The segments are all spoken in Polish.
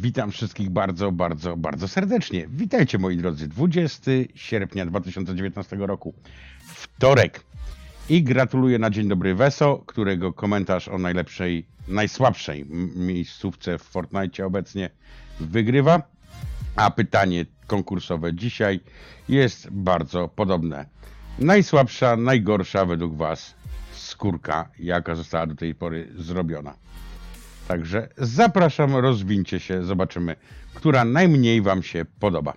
Witam wszystkich bardzo, bardzo, bardzo serdecznie. Witajcie moi drodzy. 20 sierpnia 2019 roku, wtorek. I gratuluję na dzień dobry Weso, którego komentarz o najlepszej, najsłabszej miejscówce w Fortnite obecnie wygrywa. A pytanie konkursowe dzisiaj jest bardzo podobne. Najsłabsza, najgorsza według Was skórka, jaka została do tej pory zrobiona. Także zapraszam, rozwincie się, zobaczymy, która najmniej Wam się podoba.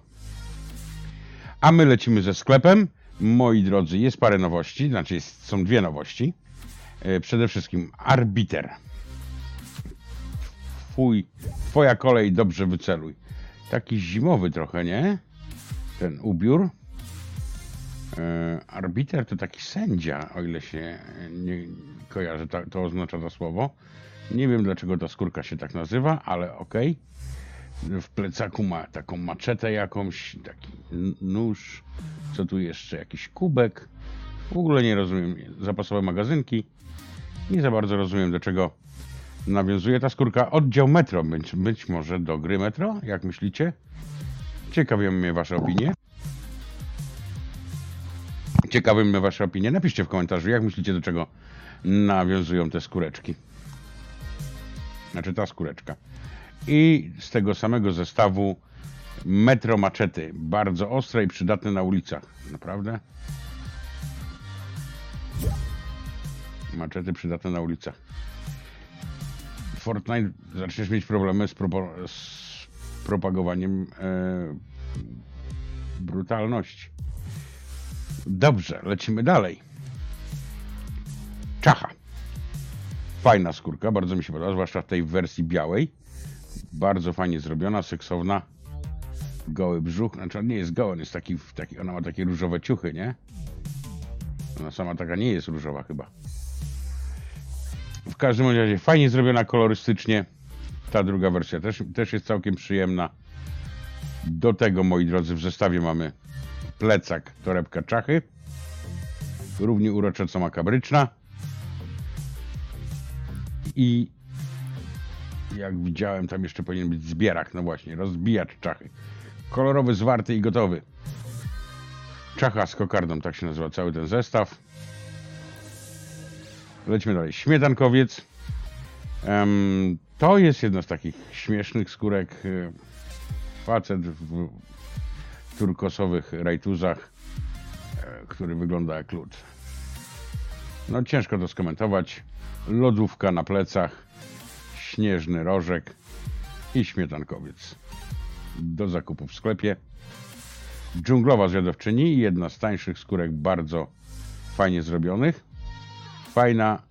A my lecimy ze sklepem. Moi drodzy, jest parę nowości, znaczy jest, są dwie nowości. E, Przede wszystkim arbiter. Twój, twoja kolej, dobrze wyceluj. Taki zimowy trochę, nie? Ten ubiór. E, arbiter to taki sędzia, o ile się nie kojarzy, to, to oznacza to słowo. Nie wiem dlaczego ta skórka się tak nazywa, ale okej. W plecaku ma taką maczetę jakąś, taki nóż. Co tu jeszcze? Jakiś kubek. W ogóle nie rozumiem. Zapasowe magazynki. Nie za bardzo rozumiem do czego nawiązuje ta skórka. Oddział Metro, być, być może do gry Metro, jak myślicie? Ciekawią mnie wasze opinie. Ciekawe mnie wasze opinie. Napiszcie w komentarzu, jak myślicie, do czego nawiązują te skóreczki. Znaczy ta skóreczka. I z tego samego zestawu metro maczety. Bardzo ostre i przydatne na ulicach. Naprawdę? Maczety przydatne na ulicach. Fortnite zaczniesz mieć problemy z, propo- z propagowaniem e, brutalności. Dobrze, lecimy dalej. Czacha. Fajna skórka, bardzo mi się podoba, zwłaszcza w tej wersji białej. Bardzo fajnie zrobiona, seksowna. Goły brzuch, znaczy on nie jest goły, on jest taki, taki, ona ma takie różowe ciuchy, nie? Ona sama taka nie jest różowa chyba. W każdym razie fajnie zrobiona kolorystycznie. Ta druga wersja też, też jest całkiem przyjemna. Do tego, moi drodzy, w zestawie mamy plecak, torebka czachy. Równie urocza co makabryczna. I jak widziałem, tam jeszcze powinien być zbierak, no właśnie, rozbijacz czachy. Kolorowy, zwarty i gotowy. Czacha z kokardą, tak się nazywa cały ten zestaw. Lecimy dalej. Śmietankowiec. To jest jedna z takich śmiesznych skórek. e, Facet w turkosowych rajtuzach, e, który wygląda jak lód. No ciężko to skomentować. Lodówka na plecach, śnieżny rożek i śmietankowiec. Do zakupu w sklepie. Dżunglowa zjadowczyni, jedna z tańszych skórek, bardzo fajnie zrobionych. Fajna,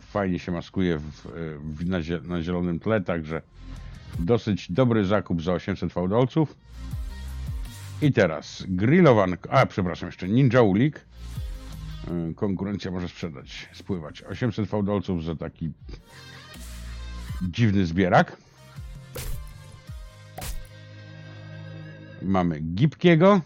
fajnie się maskuje w, w, na, na zielonym tle, także dosyć dobry zakup za 800 fałdolców. I teraz grillowanko, a przepraszam jeszcze, Ninja Ulik. Y, Konkurencja może sprzedać, spływać. 800 fałdolców za taki dziwny zbierak. Mamy gibkiego.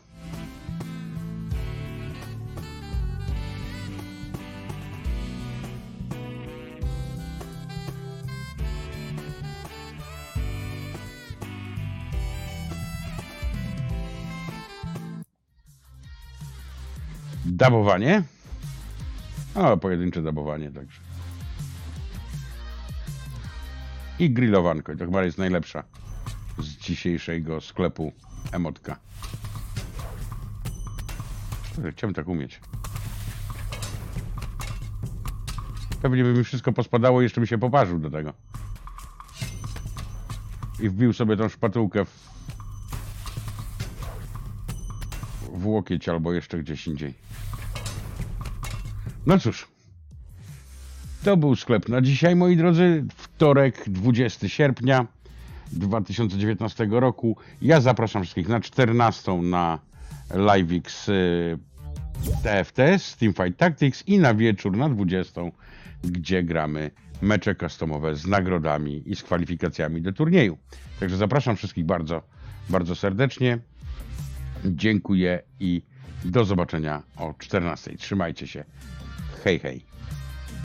Dabowanie. O, pojedyncze dabowanie także. I grillowanko. To chyba jest najlepsza z dzisiejszego sklepu emotka. Kurde, Chciałbym tak umieć. Pewnie by mi wszystko pospadało jeszcze by się poparzył do tego. I wbił sobie tą szpatułkę w, w łokieć albo jeszcze gdzieś indziej. No cóż. To był sklep na dzisiaj, moi drodzy. Wtorek, 20 sierpnia 2019 roku. Ja zapraszam wszystkich na 14 na LiveX y, TFTS, Teamfight Tactics i na wieczór na 20, gdzie gramy mecze customowe z nagrodami i z kwalifikacjami do turnieju. Także zapraszam wszystkich bardzo, bardzo serdecznie. Dziękuję i do zobaczenia o 14. Trzymajcie się. Hey Hey.